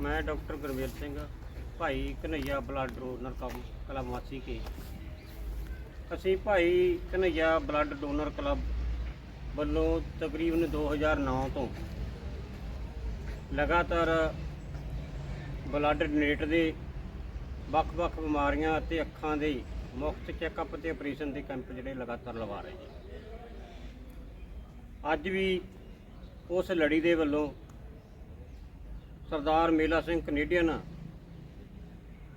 ਮੈਂ doctor Gurmel Singh, Bhai Kanhaiya blood donor club club ਮਾਸੀ ਕੇ। ਅਸੀਂ ਭਾਈ ਕਨਈਆ ਬਲੱਡ ਡੋਨਰ ਕਲੱਬ ਵੱਲੋਂ ਤਕਰੀਬਨ 2009 ਤੋਂ ਲਗਾਤਾਰ ਬਲੱਡ ਡੋਨੇਟ ਦੇ ਵੱਖ-ਵੱਖ ਬਿਮਾਰੀਆਂ ਅਤੇ ਅੱਖਾਂ ਦੇ ਮੁਫਤ ਚੈੱਕਅਪ ਤੇ ਆਪਰੇਸ਼ਨ ਦੇ ਕੈਂਪ ਜਿਹੜੇ ਲਗਾਤਾਰ ਲਵਾ ਰਹੇ ਜੀ ਅੱਜ ਵੀ ਉਸ ਲੜੀ ਦੇ ਵੱਲੋਂ ਸਰਦਾਰ ਮੇਲਾ ਸਿੰਘ ਕੈਨੇਡੀਅਨ।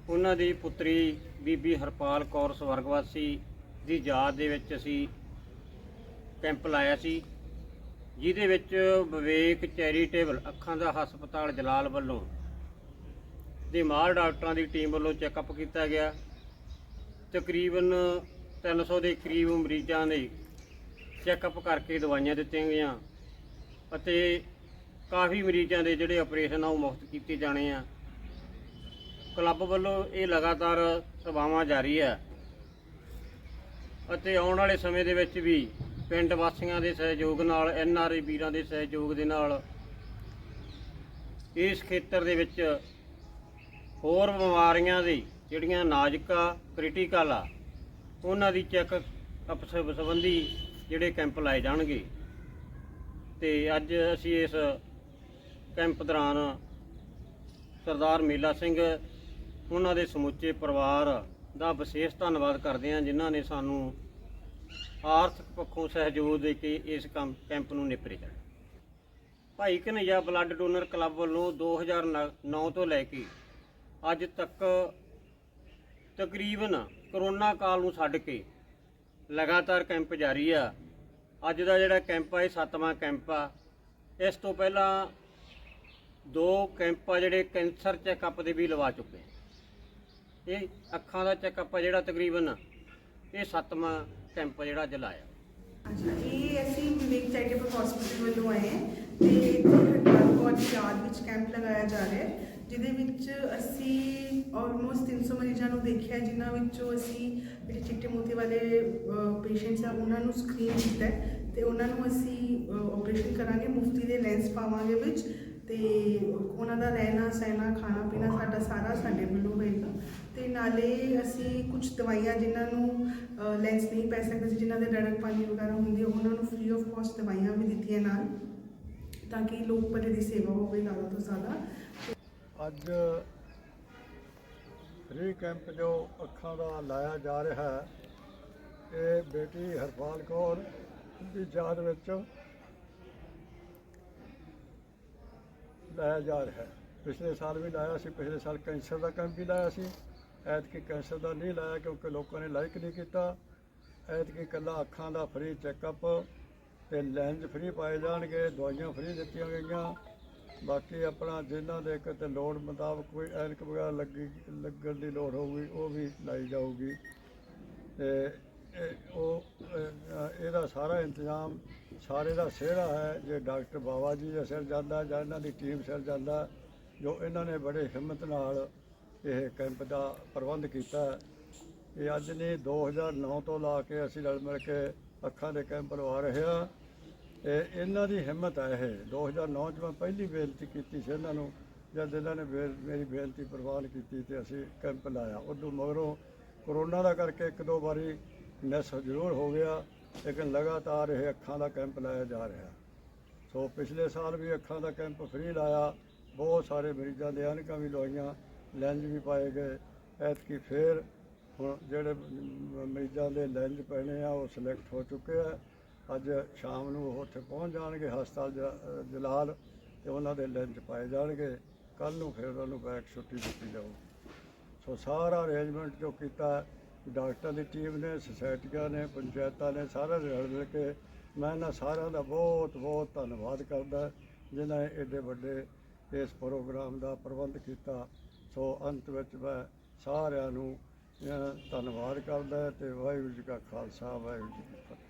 ਉਹਨਾਂ ਦੀ ਪੁੱਤਰੀ ਬੀਬੀ ਹਰਪਾਲ ਕੌਰ ਸਵਰਗਵਾਸੀ ਦੀ ਯਾਦ ਦੇ ਵਿੱਚ ਅਸੀਂ ਕੈਂਪ ਲਾਇਆ ਸੀ, ਜਿਹਦੇ ਵਿੱਚ ਵਿਵੇਕ ਚੈਰੀਟੇਬਲ ਅੱਖਾਂ ਦਾ ਹਸਪਤਾਲ ਜਲਾਲ ਵੱਲੋਂ ਦੇ ਮਾਲ ਡਾਕਟਰਾਂ ਦੀ ਟੀਮ ਵੱਲੋਂ ਚੈੱਕਅਪ ਕੀਤਾ ਗਿਆ। ਤਕਰੀਬਨ 300 ਦੇ ਕਰੀਬ ਮਰੀਜ਼ਾਂ ਦੇ ਚੈੱਕਅਪ ਕਰਕੇ ਦਵਾਈਆਂ ਦਿੱਤੀਆਂ ਗਈਆਂ ਅਤੇ ਕਾਫੀ ਮਰੀਜ਼ਾਂ ਦੇ ਜਿਹੜੇ ਆਪਰੇਸ਼ਨ ਆ ਉਹ ਮੁਫਤ ਕੀਤੇ ਜਾਣੇ ਆ। ਕਲੱਬ ਵੱਲੋਂ ਇਹ ਲਗਾਤਾਰ ਸੇਵਾਵਾਂ ਜਾਰੀ ਹੈ ਅਤੇ ਆਉਣ ਵਾਲੇ ਸਮੇਂ ਦੇ ਵਿੱਚ ਵੀ ਪਿੰਡ ਵਾਸੀਆਂ ਦੇ ਸਹਿਯੋਗ ਨਾਲ, ਐਨ ਆਰ ਆਈ ਵੀਰਾਂ ਦੇ ਸਹਿਯੋਗ ਦੇ ਨਾਲ ਇਸ ਖੇਤਰ ਦੇ ਵਿੱਚ ਹੋਰ ਬਿਮਾਰੀਆਂ ਦੀ ਜਿਹੜੀਆਂ ਨਾਜ਼ੁਕ ਆ ਕ੍ਰਿਟੀਕਲ ਆ, ਉਹਨਾਂ ਦੀ ਚੈੱਕ ਅਪ ਸੰਬੰਧੀ ਜਿਹੜੇ ਕੈਂਪ ਲਾਏ ਜਾਣਗੇ। ਤੇ ਅੱਜ ਅਸੀਂ ਇਸ ਕੈਂਪ ਦੌਰਾਨ ਸਰਦਾਰ ਮੇਲਾ ਸਿੰਘ, ਉਹਨਾਂ ਦੇ ਸਮੁੱਚੇ ਪਰਿਵਾਰ ਦਾ ਵਿਸ਼ੇਸ਼ ਧੰਨਵਾਦ ਕਰਦੇ ਹਾਂ, ਜਿਨ੍ਹਾਂ ਨੇ ਸਾਨੂੰ ਆਰਥਿਕ ਪੱਖੋਂ ਸਹਿਯੋਗ ਦੇ ਕੇ ਇਸ ਕੰਮ, ਕੈਂਪ ਨੂੰ ਨਿਪਰੇ ਚੜ੍ਹਿਆ ਭਾਈ ਕਨਈਆ ਬਲੱਡ ਡੋਨਰ ਕਲੱਬ ਵੱਲੋਂ 2009 ਤੋਂ ਲੈ ਕੇ ਅੱਜ ਤੱਕ ਤਕਰੀਬਨ ਕਰੋਨਾ ਕਾਲ ਨੂੰ ਛੱਡ ਕੇ ਲਗਾਤਾਰ ਕੈਂਪ ਜਾਰੀ ਆ। ਅੱਜ ਦਾ ਜਿਹੜਾ ਕੈਂਪ ਆ, ਇਹ ਸੱਤਵਾਂ ਕੈਂਪ ਆ। ਇਸ ਤੋਂ ਪਹਿਲਾਂ ਦੋ ਕੈਂਪ ਆ ਜਿਹੜੇ ਕੈਂਸਰ ਚੈੱਕਅਪ ਦੇ ਵੀ ਲਵਾ ਚੁੱਕੇ ਆ। ਇਹ ਅੱਖਾਂ ਦਾ ਚੈੱਕਅਪ ਆ ਜਿਹੜਾ ਤਕਰੀਬਨ ਇਹ ਸੱਤਵਾਂ ਕੈਂਪ ਜਿਹੜਾ ਅੱਜ ਲਾਇਆ। ਅੱਛਾ ਇਹ ਅਸੀਂ ਵਿਵੇਕ ਚੈਰੀਟੇਬਲ ਹਸਪੀਟਲ ਵੱਲੋਂ ਆਏ ਹਾਂ ਤੇ ਇੱਥੇ ਹਰਪਾਲ ਦੀ ਯਾਦ ਵਿੱਚ ਕੈਂਪ ਲਗਾਇਆ ਜਾ ਰਿਹਾ ਹੈ, ਜਿਹਦੇ ਵਿੱਚ ਅਸੀਂ ਆਲਮੋਸਟ 300 ਮਰੀਜ਼ਾਂ ਨੂੰ ਦੇਖਿਆ, ਜਿਨ੍ਹਾਂ ਵਿੱਚੋਂ ਅਸੀਂ ਜਿਹੜੇ ਚਿੱਟੇ ਮੋਤੀ ਵਾਲੇ ਪੇਸ਼ੈਂਟਸ ਆ, ਉਹਨਾਂ ਨੂੰ ਸਕਰੀਨ ਕੀਤਾ ਹੈ ਤੇ ਉਹਨਾਂ ਨੂੰ ਅਸੀਂ ਆਪਰੇਸ਼ਨ ਕਰਾਂਗੇ, ਮੁਫਤੀ ਦੇ ਲੈਂਸ ਪਾਵਾਂਗੇ ਵਿੱਚ ਤੇ ਉਹਨਾਂ ਦਾ ਰਹਿਣਾ, ਸਹਿਣਾ, ਖਾਣਾ ਪੀਣਾ ਸਾਡਾ ਸਾਰਾ ਸਾਡੇ ਵੱਲੋਂ ਹੋਏਗਾ। ਤੇ ਨਾਲੇ ਅਸੀਂ ਕੁਝ ਦਵਾਈਆਂ ਜਿਨ੍ਹਾਂ ਨੂੰ ਲੈਂਸ ਨਹੀਂ ਪੈ ਸਕਦੇ ਸੀ ਜਿਨ੍ਹਾਂ ਦੇ ਡਰਕ ਪਾਣੀ ਵਗੈਰਾ ਹੁੰਦੀ ਹੈ ਉਹਨਾਂ ਨੂੰ ਫ੍ਰੀ ਆਫ ਕਾਸਟ ਦਵਾਈਆਂ ਵੀ ਦਿੱਤੀਆਂ ਨਾਲ, ਤਾਂ ਕਿ ਲੋਕ ਭਲੇ ਦੀ ਸੇਵਾ ਹੋਵੇ ਜ਼ਿਆਦਾ ਤੋਂ ਜ਼ਿਆਦਾ। ਅੱਜ ਫ੍ਰੀ ਕੈਂਪ ਜੋ ਅੱਖਾਂ ਦਾ ਲਾਇਆ ਜਾ ਰਿਹਾ ਹੈ, ਇਹ ਬੇਟੀ ਹਰਪਾਲ ਕੌਰ ਦੀ ਯਾਦ ਵਿੱਚ ਲਾਇਆ ਜਾ ਰਿਹਾ ਹੈ। ਪਿਛਲੇ ਸਾਲ ਵੀ ਲਾਇਆ ਸੀ, ਪਿਛਲੇ ਸਾਲ ਕੈਂਸਰ ਦਾ ਕੰਮ ਵੀ ਲਾਇਆ ਸੀ। ਐਤਕੀ ਕੈਂਸਰ ਦਾ ਨਹੀਂ ਲਾਇਆ ਕਿਉਂਕਿ ਲੋਕਾਂ ਨੇ ਲਾਇਕ ਨਹੀਂ ਕੀਤਾ। ਐਤਕੀ ਇਕੱਲਾ ਅੱਖਾਂ ਦਾ ਫ੍ਰੀ ਚੈੱਕਅਪ ਤੇ ਲੈਂਜ ਫ੍ਰੀ ਪਾਏ ਜਾਣਗੇ, ਦਵਾਈਆਂ ਫ੍ਰੀ ਦਿੱਤੀਆਂ ਗਈਆਂ। ਬਾਕੀ ਆਪਣਾ ਜਿਨ੍ਹਾਂ ਦੇ ਕਿਤੇ ਲੋੜ ਮੁਤਾਬਕ ਕੋਈ ਐਨਕ ਵਗੈਰਾ ਲੱਗੀ, ਲੱਗਣ ਦੀ ਲੋੜ ਹੋਊਗੀ, ਉਹ ਵੀ ਲਾਈ ਜਾਊਗੀ। ਤੇ ਉਹ ਇਹਦਾ ਸਾਰਾ ਇੰਤਜ਼ਾਮ, ਸਾਰੇ ਦਾ ਸਿਹਰਾ ਹੈ, ਜੇ ਡਾਕਟਰ ਬਾਬਾ ਜੀ ਦੇ ਸਿਰ ਜਾਂਦਾ ਜਾਂ ਇਹਨਾਂ ਦੀ ਟੀਮ ਸਿਰ ਜਾਂਦਾ, ਜੋ ਇਹਨਾਂ ਨੇ ਬੜੇ ਹਿੰਮਤ ਨਾਲ ਇਹ ਕੈਂਪ ਦਾ ਪ੍ਰਬੰਧ ਕੀਤਾ। ਇਹ ਅੱਜ ਨਹੀਂ 2009 ਤੋਂ ਲਾ ਕੇ ਅਸੀਂ ਰਲ ਮਿਲ ਕੇ ਅੱਖਾਂ ਦੇ ਕੈਂਪ ਲਵਾ ਰਹੇ ਹਾਂ। ਤੇ ਇਹਨਾਂ ਦੀ ਹਿੰਮਤ ਹੈ ਇਹ। 2009 ਚ ਮੈਂ ਪਹਿਲੀ ਬੇਨਤੀ ਕੀਤੀ ਸੀ ਇਹਨਾਂ ਨੂੰ, ਜਦ ਇਹਨਾਂ ਨੇ ਬੇ- ਮੇਰੀ ਬੇਨਤੀ ਪ੍ਰਵਾਨ ਕੀਤੀ ਤੇ ਅਸੀਂ ਕੈਂਪ ਲਾਇਆ। ਉਦੋਂ ਮਗਰੋਂ ਕਰੋਨਾ ਦਾ ਕਰਕੇ ਇੱਕ ਦੋ ਵਾਰੀ ਮਿਸ ਜ਼ਰੂਰ ਹੋ ਗਿਆ, ਲੇਕਿਨ ਲਗਾਤਾਰ ਇਹ ਅੱਖਾਂ ਦਾ ਕੈਂਪ ਲਾਇਆ ਜਾ ਰਿਹਾ। ਸੋ ਪਿਛਲੇ ਸਾਲ ਵੀ ਅੱਖਾਂ ਦਾ ਕੈਂਪ ਫ੍ਰੀ ਲਾਇਆ। ਬਹੁਤ ਸਾਰੇ ਮਰੀਜ਼ਾਂ ਦੇ ਐਨਕਾਂ ਵੀ ਲਵਾਈਆਂ ਲੈਂਜ ਵੀ ਪਾਏ ਗਏ। ਐਤਕੀ ਫੇਰ ਹੁਣ ਜਿਹੜੇ ਮਰੀਜ਼ਾਂ ਦੇ ਲੈਂਜ ਪੈਣੇ ਆ, ਉਹ ਸਿਲੈਕਟ ਹੋ ਚੁੱਕੇ ਆ। ਅੱਜ ਸ਼ਾਮ ਨੂੰ ਉਹ ਉੱਥੇ ਪਹੁੰਚ ਜਾਣਗੇ, ਹਸਪਤਾਲ ਜ- ਜਲਾਲ, ਤੇ ਉਹਨਾਂ ਦੇ ਲੈਂਜ ਪਾਏ ਜਾਣਗੇ। ਕੱਲ ਨੂੰ ਫਿਰ ਉਹਨਾਂ ਨੂੰ ਬੈਕ ਛੁੱਟੀ ਦਿੱਤੀ ਜਾਊ। ਸੋ ਸਾਰਾ ਅਰੇਂਜਮੈਂਟ ਜੋ ਕੀਤਾ ਡਾਕਟਰਾਂ ਦੀ ਟੀਮ ਨੇ, ਸੁਸਾਇਟੀਆਂ ਨੇ, ਪੰਚਾਇਤਾਂ ਨੇ ਸਾਰਾ ਰਲ ਮਿਲ ਕੇ ਮੈਂ ਇਹਨਾਂ ਸਾਰਿਆਂ ਦਾ ਬਹੁਤ ਬਹੁਤ ਧੰਨਵਾਦ ਕਰਦਾ, ਜਿਨ੍ਹਾਂ ਨੇ ਏਡੇ ਵੱਡੇ ਇਸ ਪ੍ਰੋਗਰਾਮ ਦਾ ਪ੍ਰਬੰਧ ਕੀਤਾ। ਸੋ ਅੰਤ ਵਿੱਚ ਮੈਂ ਸਾਰਿਆਂ ਨੂੰ ਧੰਨਵਾਦ ਕਰਦਾ ਤੇ ਵਾਹਿਗੁਰੂ ਜੀ ਕਾ ਖਾਲਸਾ, ਵਾਹਿਗੁਰੂ ਜੀ ਕੀ ਫਤਿਹ।